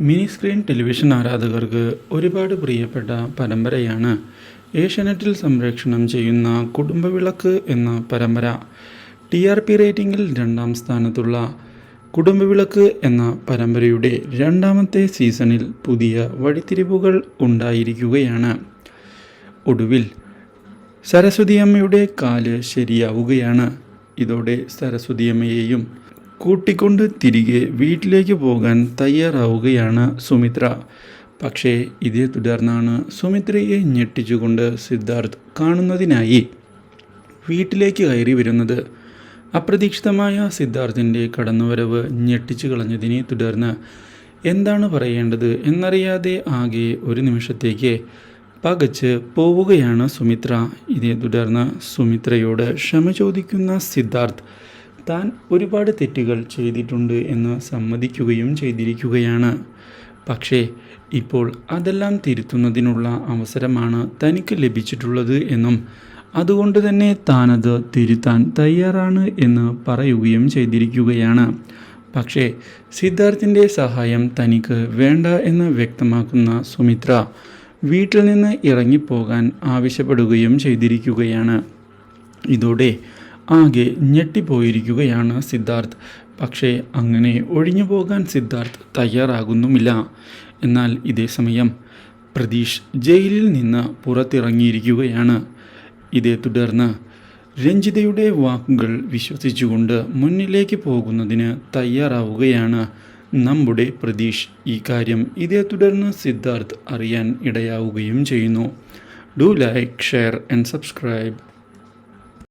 Mini screen television ആരാധകർക്ക് ഒരുപാട് പ്രിയപ്പെട്ട പരമ്പരയാണ്. ഏഷ്യാനെറ്റിൽ സംരക്ഷണം ചെയ്യുന്ന കുടുംബവിളക്ക് എന്ന പരമ്പര. ടി ആർ പി റേറ്റിംഗിൽ രണ്ടാം സ്ഥാനത്തുള്ള കുടുംബവിളക്ക് എന്ന പരമ്പരയുടെ രണ്ടാമത്തെ സീസണിൽ പുതിയ വഴിത്തിരിവുകൾ ഉണ്ടായിരിക്കുകയാണ്. ഒടുവിൽ സരസ്വതിയമ്മയുടെ കാൽ ശരിയാവുകയാണ്. ഇതോടെ സരസ്വതിയമ്മയെയും കൂട്ടിക്കൊണ്ട് തിരികെ വീട്ടിലേക്ക് പോകാൻ തയ്യാറാവുകയാണ് സുമിത്ര. പക്ഷേ ഇതേ തുടർന്നാണ് സുമിത്രയെ ഞെട്ടിച്ചുകൊണ്ട് സിദ്ധാർത്ഥ് കാണുന്നതിനായി വീട്ടിലേക്ക് കയറി വരുന്നത്. അപ്രതീക്ഷിതമായ സിദ്ധാർത്ഥിന്റെ കടന്നുവരവ് ഞെട്ടിച്ചു കളഞ്ഞതിനെ തുടർന്ന് എന്താണ് പറയേണ്ടത് എന്നറിയാതെ ആകെ ഒരു നിമിഷത്തേക്ക് പകച്ച് പോവുകയാണ് സുമിത്ര. ഇതേ തുടർന്ന് സുമിത്രയോട് ക്ഷമ ചോദിക്കുന്ന സിദ്ധാർത്ഥ് താൻ ഒരുപാട് തെറ്റുകൾ ചെയ്തിട്ടുണ്ട് എന്ന് സമ്മതിക്കുകയും ചെയ്തിരിക്കുകയാണ്. പക്ഷേ ഇപ്പോൾ അതെല്ലാം തിരുത്തുന്നതിനുള്ള അവസരമാണ് തനിക്ക് ലഭിച്ചിട്ടുള്ളത് എന്നും അതുകൊണ്ട് തന്നെ താനത് തിരുത്താൻ തയ്യാറാണ് എന്ന് പറയുകയും ചെയ്തിരിക്കുകയാണ്. പക്ഷേ സിദ്ധാർത്ഥിന്റെ സഹായം തനിക്ക് വേണ്ട എന്ന് വ്യക്തമാക്കുന്ന സുമിത്ര വീട്ടിൽ നിന്ന് ഇറങ്ങിപ്പോകാൻ ആവശ്യപ്പെടുകയും ചെയ്തിരിക്കുകയാണ്. ഇതോടെ ആകെ ഞെട്ടിപ്പോയിരിക്കുകയാണ് സിദ്ധാർത്ഥ്. പക്ഷേ അങ്ങനെ ഒഴിഞ്ഞു പോകാൻ സിദ്ധാർത്ഥ് തയ്യാറാകുന്നുമില്ല. എന്നാൽ ഇതേ സമയം പ്രതീഷ് ജയിലിൽ നിന്ന് പുറത്തിറങ്ങിയിരിക്കുകയാണ്. ഇതേ തുടർന്ന് രഞ്ജിതയുടെ വാക്കുകൾ വിശ്വസിച്ചുകൊണ്ട് മുന്നിലേക്ക് പോകുന്നതിന് തയ്യാറാവുകയാണ് നമ്മുടെ പ്രതീഷ്. ഈ കാര്യം ഇതേ തുടർന്ന് സിദ്ധാർത്ഥ് അറിയാൻ ഇടയാവുകയും ചെയ്യുന്നു. Do like share and subscribe.